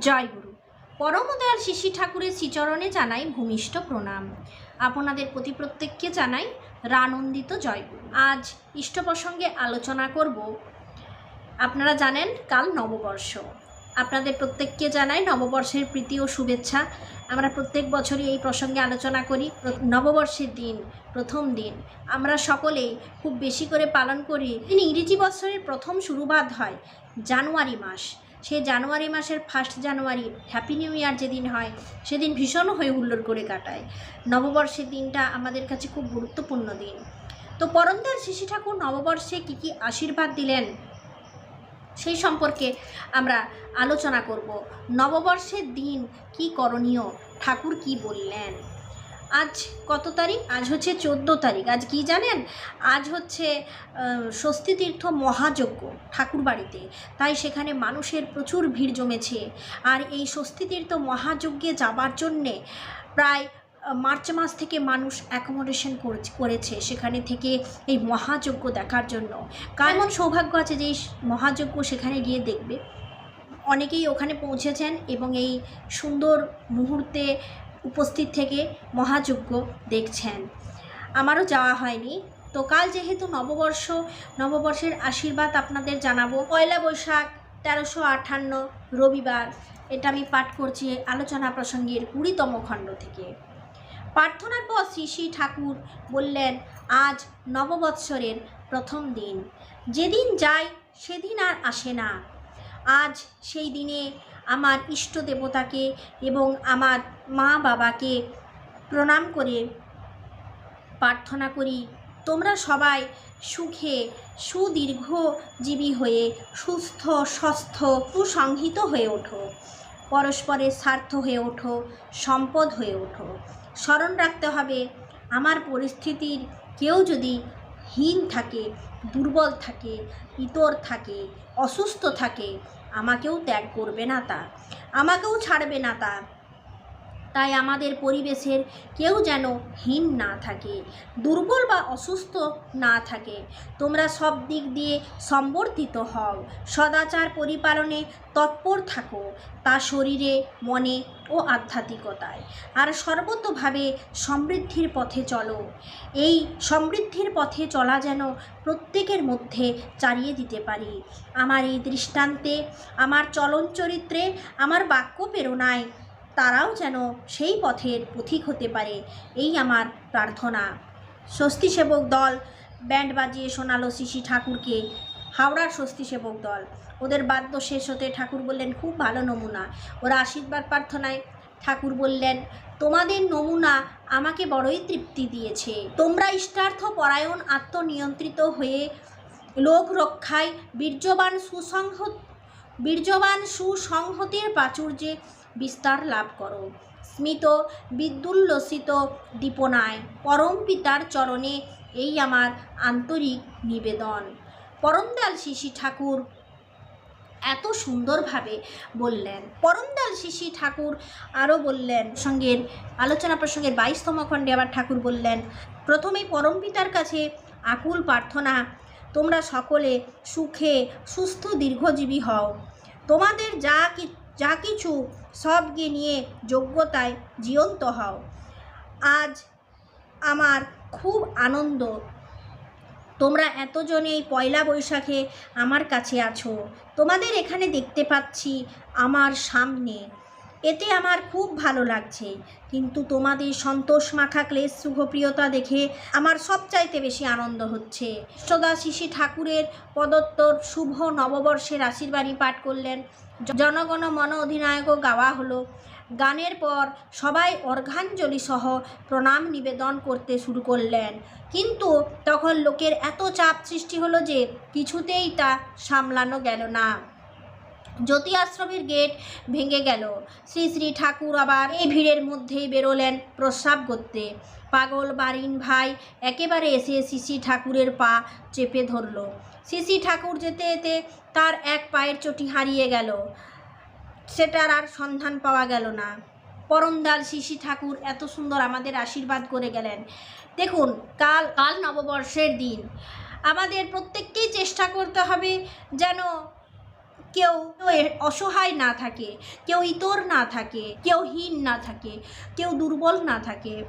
জয় গুরু। পরমদয়াল শিশি ঠাকুরের শ্রীচরণে জানাই ভূমিষ্ঠ প্রণাম। আপনাদের প্রতি প্রত্যেককে জানাই রানন্দিত জয়গুরু আজ ইষ্ট প্রসঙ্গে আলোচনা করব, আপনারা জানেন কাল নববর্ষ। আপনাদের প্রত্যেককে জানাই নববর্ষের প্রীতি ও শুভেচ্ছা। আমরা প্রত্যেক বছরই এই প্রসঙ্গে আলোচনা করি। নববর্ষের দিন, প্রথম দিন। আমরা সকলেই খুব বেশি করে পালন করি। ইংরেজি বছরের প্রথম শুরুবাদ হয় জানুয়ারি মাস। সেই জানুয়ারি মাসের first January happy new year যেদিন হয়, সেদিন ভীষণ হয়ে হুল্লোড় করে কাটায়। নববর্ষের দিনটা আমাদের কাছে খুব গুরুত্বপূর্ণ দিন। তো পরমদার শিশি ঠাকুর নববর্ষে কী কী আশীর্বাদ দিলেন, সেই সম্পর্কে আমরা আলোচনা করব। নববর্ষের দিন কি করণীয়, ঠাকুর কি বললেন? আজ কত তারিখ? আজ হচ্ছে চোদ্দ তারিখ। আজ কি জানেন? আজ হচ্ছে স্বস্তি তীর্থ মহাযজ্ঞ ঠাকুর বাড়িতে তাই সেখানে মানুষের প্রচুর ভিড় জমেছে। আর এই স্বস্তি তীর্থ মহাযজ্ঞে যাবার জন্যে প্রায় মার্চ মাস থেকে মানুষ অ্যাকোমোডেশন করেছে সেখানে থেকে এই মহাযজ্ঞ দেখার জন্য। কার এমন সৌভাগ্য আছে যে এই মহাযজ্ঞ সেখানে গিয়ে দেখবে? অনেকেই ওখানে পৌঁছেছেন এবং এই সুন্দর মুহূর্তে উপস্থিত থেকে মহাযজ্ঞ দেখছেন। আমারও যাওয়া হয়নি। তো কাল যেহেতু নববর্ষ, নববর্ষের আশীর্বাদ আপনাদের জানাব। পয়লা বৈশাখ, তেরোশো আটান্ন রবিবার। এটা আমি পাঠ করছি আলোচনা প্রসঙ্গের কুড়িতম খণ্ড থেকে। প্রার্থনার পর শ্রী শ্রী ঠাকুর বললেন, আজ নববৎসরের প্রথম দিন। যেদিন যায় সেদিন আর আসে না। আজ সেই দিনে আমার ইষ্ট দেবতাকে এবং আমার মা বাবাকে প্রণাম করে প্রার্থনা করি। তোমরা সবাই সুখে, সুদীর্ঘজীবী হয়ে সুস্থ স্বস্থ সুসংহিত হয়ে ওঠো। পরস্পরের স্বার্থ হয়ে ওঠো, সম্পদ হয়ে ওঠো। স্মরণ রাখতে হবে, আমার পরিস্থিতির কেউ যদি হীন থাকে, দুর্বল থাকে, ইতর থাকে, অসুস্থ থাকে, আমাকেও ত্যাগ করবে না তা, আমাকেও ছাড়বে না তা। তাই আমাদের পরিবেশের কেউ যেন হীন না থাকে, দুর্বল বা অসুস্থ না থাকে। তোমরা সব দিক দিয়ে সম্বর্ধিত হও, সদাচার পরিপালনে তৎপর থাকো, তা শরীরে, মনে ও আধ্যাত্মিকতায়। আর সর্বতভাবে সমৃদ্ধির পথে চলো। এই সমৃদ্ধির পথে চলা যেন প্রত্যেকের মধ্যে চালিয়ে দিতে পারি। আমার এই দৃষ্টান্তে, আমার চলন চরিত্রে, আমার বাক্য প্রেরণায় তারাও যেন সেই পথের পথিক হতে পারে, এই আমার প্রার্থনা। স্বস্তি সেবক দল, ব্যান্ড বাজিয়ে শোনালো শিশি ঠাকুরকে, হাওড়ার স্বস্তি সেবক দল। ওদের বাদ্য শেষ হতে ঠাকুর বললেন, খুব ভালো নমুনা। ওরা আশীর্বাদ প্রার্থনায় ঠাকুর বললেন, তোমাদের নমুনা আমাকে বড়ই তৃপ্তি দিয়েছে। তোমরা ইষ্টার্থ পরায়ণ আত্মনিয়ন্ত্রিত হয়ে লোক রক্ষায় বীর্যবান সুসংহ বীর্যবান সুসংহতির প্রাচুর্যে বিস্তার লাভ করো। স্মিত বিদ্যুল্লসিত দীপনায়, পরম পিতার চরণে এই আমার আন্তরিক নিবেদন। পরমদাল শিশি ঠাকুর এত সুন্দরভাবে বললেন। পরমদাল শিশি ঠাকুর আরও বললেন, সঙ্গের আলোচনা প্রসঙ্গের বাইশতম খণ্ডে আবার ঠাকুর বললেন প্রথমেই পরম পিতার কাছে আকুল প্রার্থনা, তোমরা সকলে সুখে সুস্থ দীর্ঘজীবী হও। তোমাদের যা কি যা কিছু সবকে নিয়ে যোগ্যতায় জীবন্ত হও। আজ আমার খুব আনন্দ। তোমরা এতজন এই পয়লা বৈশাখে আমার কাছে আছো। তোমাদের এখানে দেখতে পাচ্ছি আমার সামনে। এতে আমার খুব ভালো লাগছে। কিন্তু তোমাদের সন্তোষ মাখা ক্লেশ শুভপ্রিয়তা দেখে আমার সবচাইতে বেশি আনন্দ হচ্ছে। সদা শিশি ঠাকুরের প্রদত্তর শুভ নববর্ষের আশীর্বাণী পাঠ করলেন। জনগণ মন অধিনায়কও গাওয়া হলো। গানের পর সবাই অর্ঘাঞ্জলি সহ প্রণাম নিবেদন করতে শুরু করলেন। কিন্তু তখন লোকের এত চাপ সৃষ্টি হলো যে কিছুতেই তা সামলানো গেল না। জ্যোতি আশ্রমের গেট ভেঙে গেল। শ্রী শ্রী ঠাকুর আবার এই ভিড়ের মধ্যেই বেরোলেন প্রস্রাব করতে পাগল বারিন ভাই একেবারে এসে শিশি ঠাকুরের পা চেপে ধরল। শিশি ঠাকুর যেতে যেতে তার এক পায়ের চটি হারিয়ে গেল। সেটার আর সন্ধান পাওয়া গেল না। পরমদাল শিশি ঠাকুর এত সুন্দর আমাদের আশীর্বাদ করে গেলেন। দেখুন, কাল কাল নববর্ষের দিন। আমাদের প্রত্যেককেই চেষ্টা করতে হবে যেন কেউ অসহায় না থাকে, কেউ ইতর না থাকে, কেউ হীন না থাকে, কেউ দুর্বল না থাকে।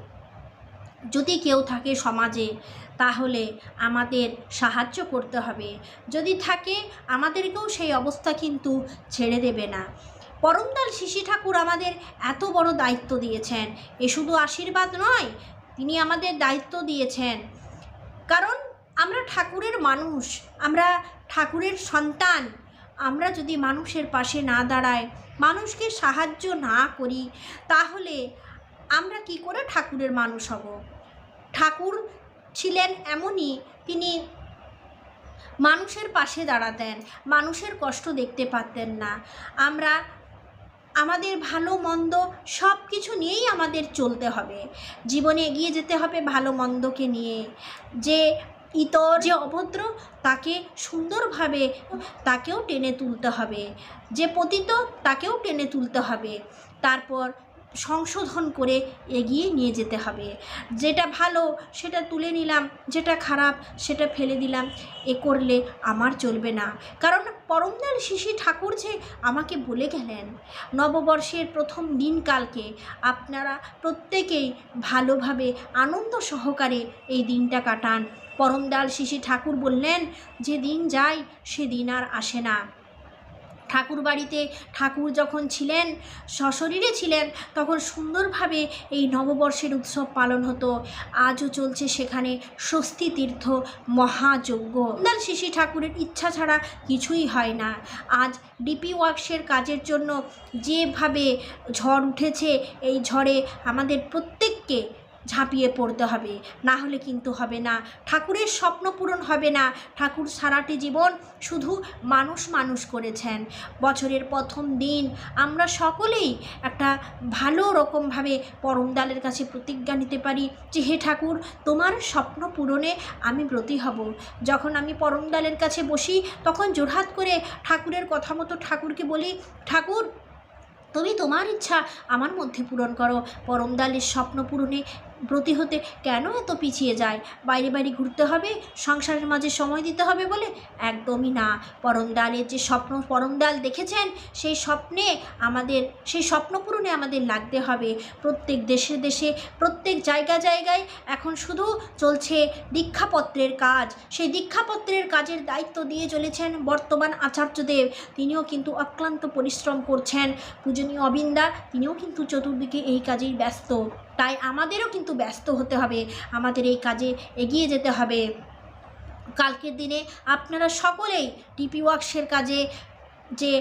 যদি কেউ থাকে সমাজে, তাহলে আমাদের সাহায্য করতে হবে। যদি থাকে, আমাদেরকেও সেই অবস্থা কিন্তু ছেড়ে দেবে না। পরমদাল শিশি ঠাকুর আমাদের এত বড় দায়িত্ব দিয়েছেন। এ শুধু আশীর্বাদ নয়, তিনি আমাদের দায়িত্ব দিয়েছেন। কারণ আমরা ঠাকুরের মানুষ, আমরা ঠাকুরের সন্তান। আমরা যদি মানুষের পাশে না দাঁড়াই, মানুষকে সাহায্য না করি, তাহলে আমরা কি করে ঠাকুরের মানুষ হব? ঠাকুর ছিলেন এমনই, তিনি মানুষের পাশে দাঁড়াতেন, মানুষের কষ্ট দেখতে পারতেন না। আমরা আমাদের ভালো, মন্দ সব কিছু নিয়েই আমাদের চলতে হবে। জীবনে এগিয়ে যেতে হবে ভালো, মন্দকে নিয়ে। যে ইতর যে অভদ্র, তাকে সুন্দরভাবে, তাকেও টেনে তুলতে হবে। যে পতিত, তাকেও টেনে তুলতে হবে। তারপর সংশোধন করে এগিয়ে নিয়ে যেতে হবে। যেটা ভালো, সেটা তুলে নিলাম, যেটা খারাপ, সেটা ফেলে দিলাম, এ করলে আমার চলবে না। কারণ পরমদাল শিশি ঠাকুর যে আমাকে বলে গেলেন, নববর্ষের প্রথম দিনকালকে আপনারা প্রত্যেকেই ভালোভাবে আনন্দ সহকারে এই দিনটা কাটান। পরমদাল শিশি ঠাকুর বললেন যে দিন যায় সেদিন আর আসে না। ঠাকুর বাড়িতে ঠাকুর যখন ছিলেন, সশরীরে ছিলেন, তখন সুন্দরভাবে এই নববর্ষের উৎসব পালন হতো। আজও চলছে সেখানে স্বস্তি তীর্থ মহাযজ্ঞ। দাল শিশি ঠাকুরের ইচ্ছা ছাড়া কিছুই হয় না। আজ ডিপি ওয়ার্কসের কাজের জন্য যেভাবে ঝড় উঠেছে, এই ঝড়ে আমাদের প্রত্যেককে ঝাঁপিয়ে পড়তে হবে। না হলে কিন্তু হবে না। ঠাকুরের স্বপ্ন পূরণ হবে না। ঠাকুর সারাটি জীবন শুধু মানুষ মানুষ করেছেন। বছরের প্রথম দিন আমরা সকলেই একটা ভালো রকমভাবে পরমদালের কাছে প্রতিজ্ঞা নিতে পারি যে, হে ঠাকুর, তোমার স্বপ্ন পূরণে আমি ব্রতী হব। যখন আমি পরমদালের কাছে বসি, তখন জোরহাত করে ঠাকুরের কথা মতো ঠাকুরকে বলি, ঠাকুর, তুমি তোমার ইচ্ছা আমার মধ্যে পূরণ করো। পরমদালের স্বপ্ন পূরণে ব্রতী হতে কেন এত পিছিয়ে যায়? বাইরে বাইরে ঘুরতে হবে, সংসারের মাঝে সময় দিতে হবে বলে? একদমই না। পরমদালের যে স্বপ্ন পরমদাল দেখেছেন, সেই স্বপ্নে আমাদের, সেই স্বপ্ন পূরণে আমাদের লাগতে হবে। প্রত্যেক দেশে দেশে, প্রত্যেক জায়গা জায়গায় এখন শুধু চলছে দীক্ষাপত্রের কাজ। সেই দীক্ষাপত্রের কাজের দায়িত্ব দিয়ে চলেছেন বর্তমান আচার্যদেব। তিনিও কিন্তু অক্লান্ত পরিশ্রম করছেন। পূজনীয় অবিন্দা, তিনিও কিন্তু চতুর্দিকে এই কাজেই ব্যস্ত। তাই আমাদেরও কিন্তু ব্যস্ত হতে হবে, আমাদের এই কাজে এগিয়ে যেতে হবে। কালকের দিনে আপনারা সকলেই টিপি ওয়াক্সের কাজে যে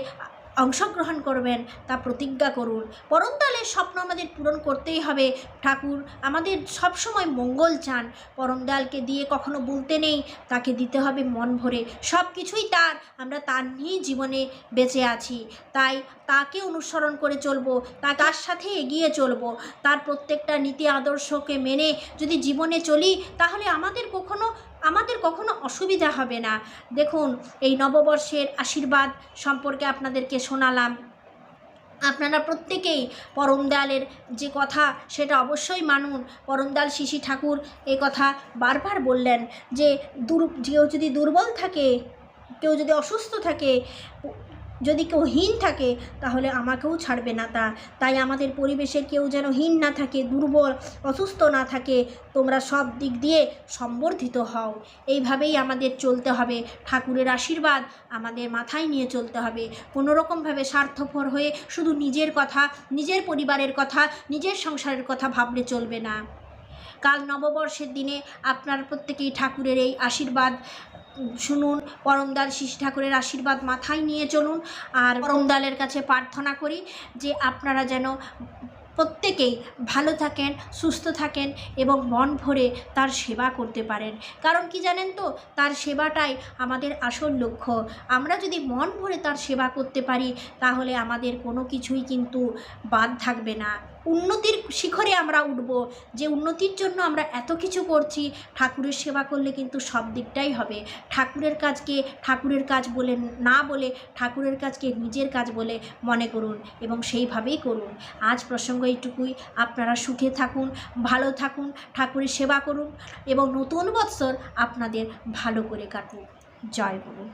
অংশগ্রহণ করবেন, তা প্রতিজ্ঞা করুন। পরমদালের স্বপ্ন আমাদের পূরণ করতেই হবে। ঠাকুর, আমাদের সবসময় মঙ্গল চান। পরমদালকে দিয়ে কখনো বলতে নেই, তাকে দিতে হবে মন ভরে। সব কিছুই তার, আমরা তার নিয়েই জীবনে বেঁচে আছি। তাই তাকে অনুসরণ করে চলবো, তা তার সাথে এগিয়ে চলবো। তার প্রত্যেকটা নীতি আদর্শকে মেনে যদি জীবনে চলি, তাহলে আমাদের কখনো আমাদের কখনো অসুবিধা হবে না। দেখুন, এই নববর্ষের আশীর্বাদ সম্পর্কে আপনাদেরকে শোনালাম। আপনারা প্রত্যেকেই পরমদয়ালের যে কথা, সেটা অবশ্যই মানুন। পরমদয়াল শিশি ঠাকুর এ কথা বারবার বললেন যে, দুর কেউ যদি দুর্বল থাকে, কেউ যদি অসুস্থ থাকে যদি কেউ হীন থাকে, তাহলে আমাকেও ছাড়বে না তা। তাই আমাদের পরিবেশের কেউ যেন হীন না থাকে, দুর্বল, অসুস্থ না থাকে, তোমরা সব দিক দিয়ে সম্বর্ধিত হও। এইভাবেই আমাদের চলতে হবে। ঠাকুরের আশীর্বাদ আমাদের মাথায় নিয়ে চলতে হবে। কোনো রকমভাবে স্বার্থপর হয়ে শুধু নিজের কথা, নিজের পরিবারের কথা, নিজের সংসারের কথা ভাবলে চলবে না। কাল নববর্ষের দিনে আপনার প্রত্যেকেই ঠাকুরের এই আশীর্বাদ শুনুন, পরমদাল শিশু ঠাকুরের আশীর্বাদ মাথায় নিয়ে চলুন। আর পরমদালের কাছে প্রার্থনা করি যে আপনারা যেন প্রত্যেকেই ভালো থাকেন, সুস্থ থাকেন এবং মন ভরে তার সেবা করতে পারেন। কারণ কি জানেন তো, তার সেবাটাই আমাদের আসল লক্ষ্য। আমরা যদি মন ভরে তার সেবা করতে পারি, তাহলে আমাদের কোনো কিছুই কিন্তু বাদ থাকবে না। উন্নতির শিখরে আমরা উঠব, যে উন্নতির জন্য আমরা এত কিছু করছি, ঠাকুরের সেবা করলে কিন্তু সব দিকটাই হবে। ঠাকুরের কাজকে ঠাকুরের কাজ বলে না বলে, ঠাকুরের কাজকে নিজের কাজ বলে মনে করুন এবং সেইভাবেই করুন। আজ প্রসঙ্গ এইটুকুই, আপনারা সুখে থাকুন, ভালো থাকুন, ঠাকুরের সেবা করুন এবং নতুন বৎসর আপনাদের ভালো করে কাটুন জয় গুরু।